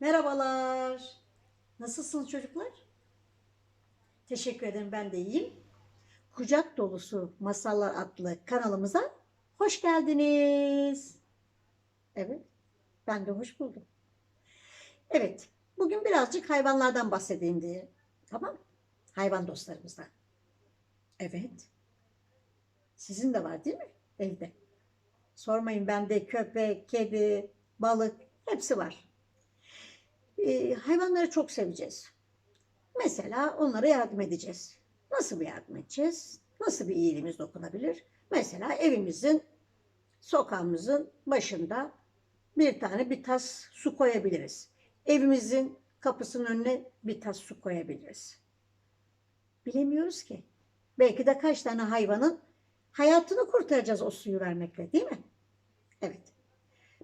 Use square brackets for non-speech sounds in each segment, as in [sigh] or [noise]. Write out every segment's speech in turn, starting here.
Merhabalar. Nasılsınız çocuklar? Teşekkür ederim ben de iyiyim. Kucak dolusu masallar adlı kanalımıza hoş geldiniz. Evet, ben de hoş buldum. Evet, bugün birazcık hayvanlardan bahsedeyim diye. Tamam? Hayvan dostlarımızdan. Evet. Sizin de var değil mi? Evde. Sormayın bende köpek, kedi, balık hepsi var. Ee, hayvanları çok seveceğiz. Mesela onlara yardım edeceğiz. Nasıl bir yardım edeceğiz? Nasıl bir iyiliğimiz dokunabilir? Mesela evimizin, sokağımızın başında bir tane bir tas su koyabiliriz. Evimizin kapısının önüne bir tas su koyabiliriz. Bilemiyoruz ki. Belki de kaç tane hayvanın hayatını kurtaracağız o suyu vermekle değil mi? Evet.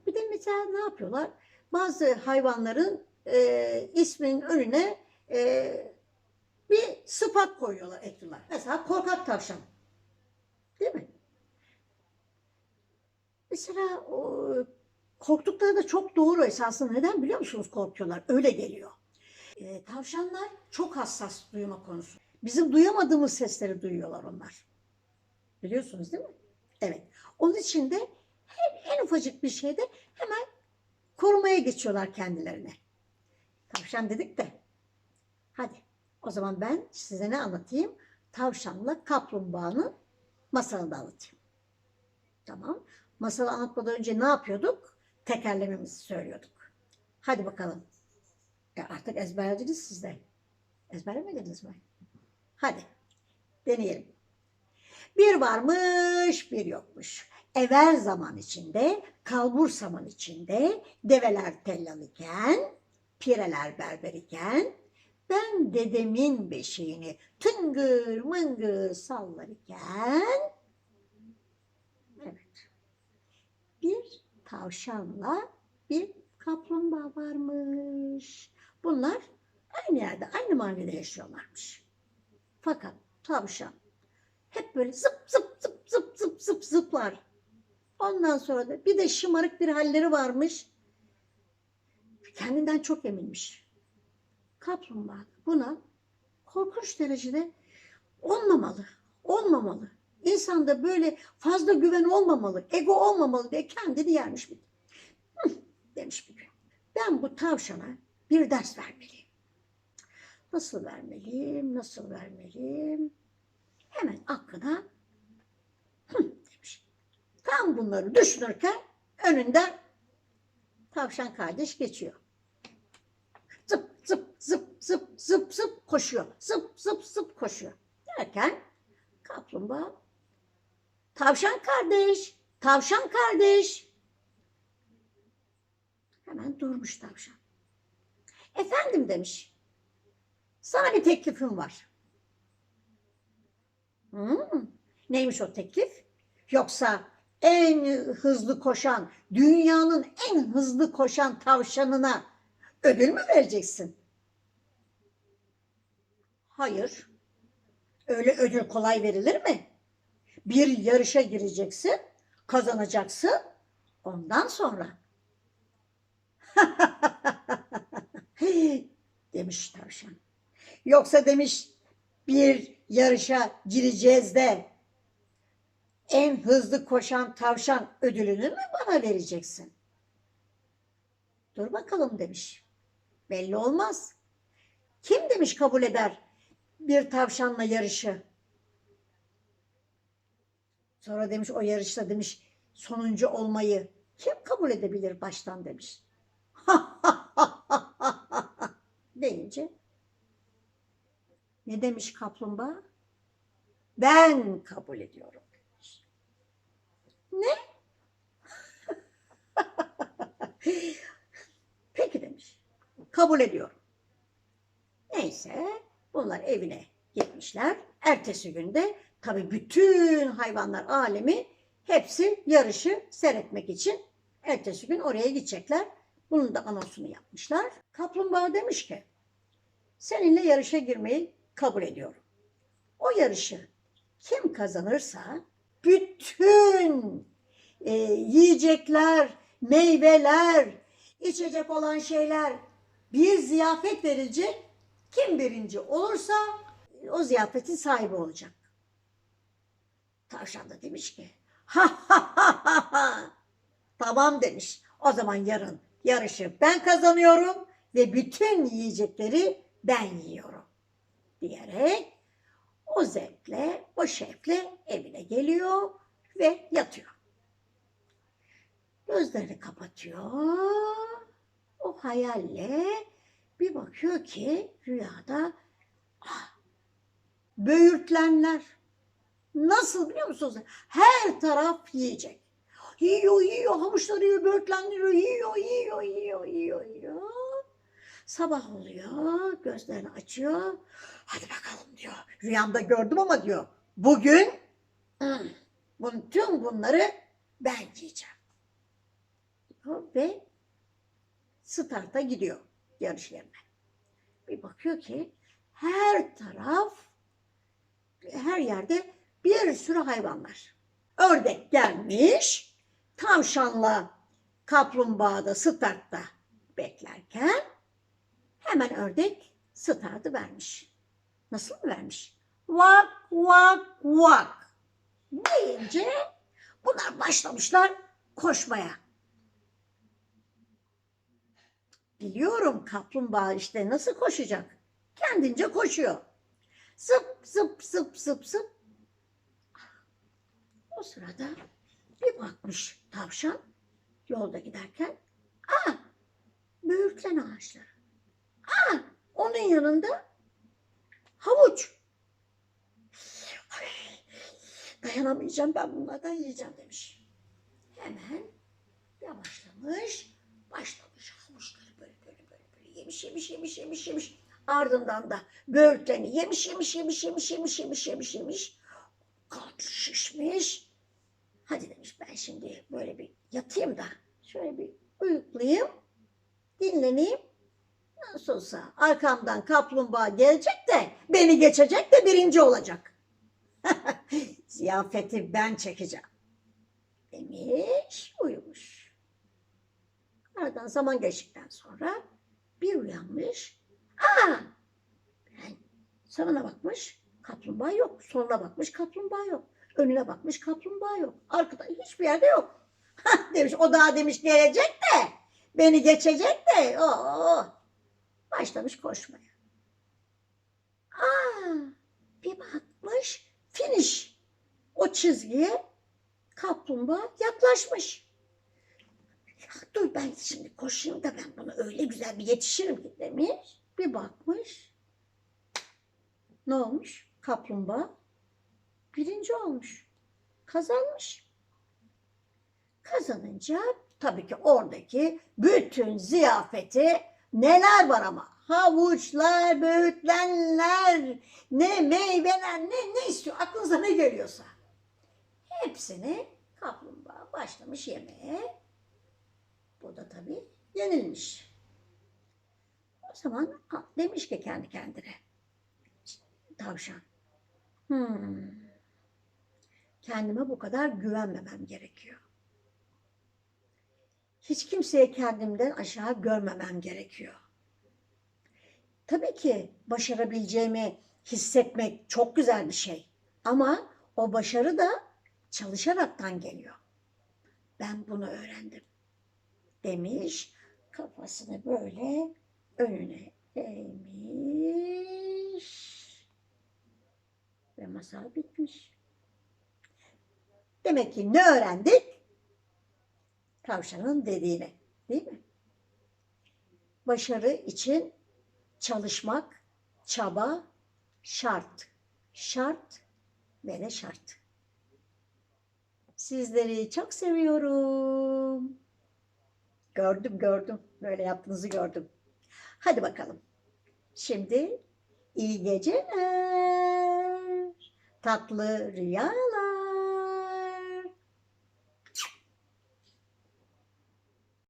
Bir de mesela ne yapıyorlar? Bazı hayvanların e, isminin önüne e, bir sıfat koyuyorlar, ekliyorlar. Mesela korkak tavşan. Değil mi? Mesela o, korktukları da çok doğru esasında. Neden biliyor musunuz korkuyorlar? Öyle geliyor. E, tavşanlar çok hassas duyma konusu. Bizim duyamadığımız sesleri duyuyorlar onlar. Biliyorsunuz değil mi? Evet. Onun için de hem en ufacık bir şeyde hemen korumaya geçiyorlar kendilerine. Tavşan dedik de. Hadi o zaman ben size ne anlatayım? Tavşanla kaplumbağanın masalını anlatayım. Tamam. Masalı anlatmadan önce ne yapıyorduk? Tekerlememizi söylüyorduk. Hadi bakalım. E artık ezberlediniz siz de. Ezberlemediniz mi? Hadi deneyelim. Bir varmış bir yokmuş. Evvel zaman içinde, kalbur zaman içinde, develer tellal iken, pireler berber iken, ben dedemin beşiğini tıngır mıngır sallar iken, evet, bir tavşanla bir kaplumbağa varmış. Bunlar aynı yerde, aynı mahallede yaşıyorlarmış. Fakat tavşan hep böyle zıp zıp zıp zıp zıp zıp zıplar. Ondan sonra da bir de şımarık bir halleri varmış. Kendinden çok eminmiş. Kaplumbağa buna korkunç derecede olmamalı, olmamalı. İnsanda böyle fazla güven olmamalı, ego olmamalı diye kendini yermiş bir. Demiş bir gün. Ben bu tavşana bir ders vermeliyim. Nasıl vermeliyim, nasıl vermeliyim? Hemen aklına demiş. Tam bunları düşünürken önünden tavşan kardeş geçiyor. Zıp zıp zıp zıp zıp koşuyor. Zıp zıp zıp koşuyor. Derken kaplumbağa tavşan kardeş, tavşan kardeş. Hemen durmuş tavşan. Efendim demiş. Sana bir teklifim var. Hmm, neymiş o teklif? Yoksa en hızlı koşan, dünyanın en hızlı koşan tavşanına ödül mü vereceksin? Hayır. Öyle ödül kolay verilir mi? Bir yarışa gireceksin, kazanacaksın. Ondan sonra. [laughs] demiş tavşan. Yoksa demiş bir yarışa gireceğiz de en hızlı koşan tavşan ödülünü mü bana vereceksin? Dur bakalım demiş. Belli olmaz. Kim demiş kabul eder bir tavşanla yarışı? Sonra demiş o yarışta demiş sonuncu olmayı kim kabul edebilir baştan demiş. [laughs] deyince ne demiş kaplumbağa? Ben kabul ediyorum demiş. Ne? [laughs] Kabul ediyorum. Neyse bunlar evine gitmişler. Ertesi günde tabii bütün hayvanlar alemi hepsi yarışı seyretmek için ertesi gün oraya gidecekler. Bunun da anonsunu yapmışlar. Kaplumbağa demiş ki seninle yarışa girmeyi kabul ediyorum. O yarışı kim kazanırsa bütün e, yiyecekler, meyveler, içecek olan şeyler bir ziyafet verilecek. Kim birinci olursa o ziyafetin sahibi olacak. Tavşan da demiş ki. Tamam demiş. O zaman yarın yarışı ben kazanıyorum ve bütün yiyecekleri ben yiyorum diyerek o zevkle, o şevkle evine geliyor ve yatıyor. Gözlerini kapatıyor. Hayalle bir bakıyor ki rüyada ah, böğürtlenler nasıl biliyor musunuz? Her taraf yiyecek. Yiyor, yiyor, havuçları yiyor, böğürtlenleri yiyor, yiyor, yiyor, yiyor, yiyor. Sabah oluyor, gözlerini açıyor. Hadi bakalım diyor. Rüyamda gördüm ama diyor. Bugün tüm bunları ben yiyeceğim. Ve starta gidiyor yarış yerine. Bir bakıyor ki her taraf, her yerde bir sürü hayvan var. Ördek gelmiş, tavşanla kaplumbağa da startta beklerken hemen ördek startı vermiş. Nasıl mı vermiş? Vak vak vak deyince bunlar başlamışlar koşmaya. Biliyorum kaplumbağa işte nasıl koşacak? Kendince koşuyor. Zıp zıp zıp zıp zıp. O sırada bir bakmış tavşan yolda giderken. Aa, böğürtlen ağaçları. Aa, onun yanında havuç. Ay, dayanamayacağım ben bunlardan yiyeceğim demiş. Hemen yavaşlamış, başlamış yemiş, yemiş, yemiş, yemiş. Ardından da böğürtleni yemiş, yemiş, yemiş, yemiş, yemiş, yemiş, yemiş, yemiş. Kalk şişmiş. Hadi demiş ben şimdi böyle bir yatayım da şöyle bir uyuklayayım, dinleneyim. Nasıl olsa arkamdan kaplumbağa gelecek de beni geçecek de birinci olacak. [laughs] Ziyafeti ben çekeceğim. Demiş uyumuş. Aradan zaman geçtikten sonra bir uyanmış. Aa! Ben sağına bakmış, kaplumbağa yok. Soluna bakmış, kaplumbağa yok. Önüne bakmış, kaplumbağa yok. Arkada hiçbir yerde yok. [laughs] Demiş, o daha demiş gelecek de, beni geçecek de. Oo. Başlamış koşmaya. Aa, bir bakmış, finish. O çizgiye kaplumbağa yaklaşmış. Dur ben şimdi koşayım da ben buna öyle güzel bir yetişirim ki demiş. Bir bakmış. Ne olmuş? Kaplumbağa birinci olmuş. Kazanmış. Kazanınca tabii ki oradaki bütün ziyafeti neler var ama havuçlar, böğürtlenler, ne meyveler, ne, ne istiyor aklınıza ne geliyorsa. Hepsini kaplumbağa başlamış yemeye. Bu da tabii yenilmiş. O zaman demiş ki kendi kendine. Tavşan. Hmm. Kendime bu kadar güvenmemem gerekiyor. Hiç kimseye kendimden aşağı görmemem gerekiyor. Tabii ki başarabileceğimi hissetmek çok güzel bir şey. Ama o başarı da çalışaraktan geliyor. Ben bunu öğrendim. Demiş, kafasını böyle önüne eğmiş ve masal bitmiş. Demek ki ne öğrendik? Tavşanın dediğini, değil mi? Başarı için çalışmak, çaba şart. Şart ve de şart. Sizleri çok seviyorum. Gördüm gördüm. Böyle yaptığınızı gördüm. Hadi bakalım. Şimdi iyi geceler. Tatlı rüyalar.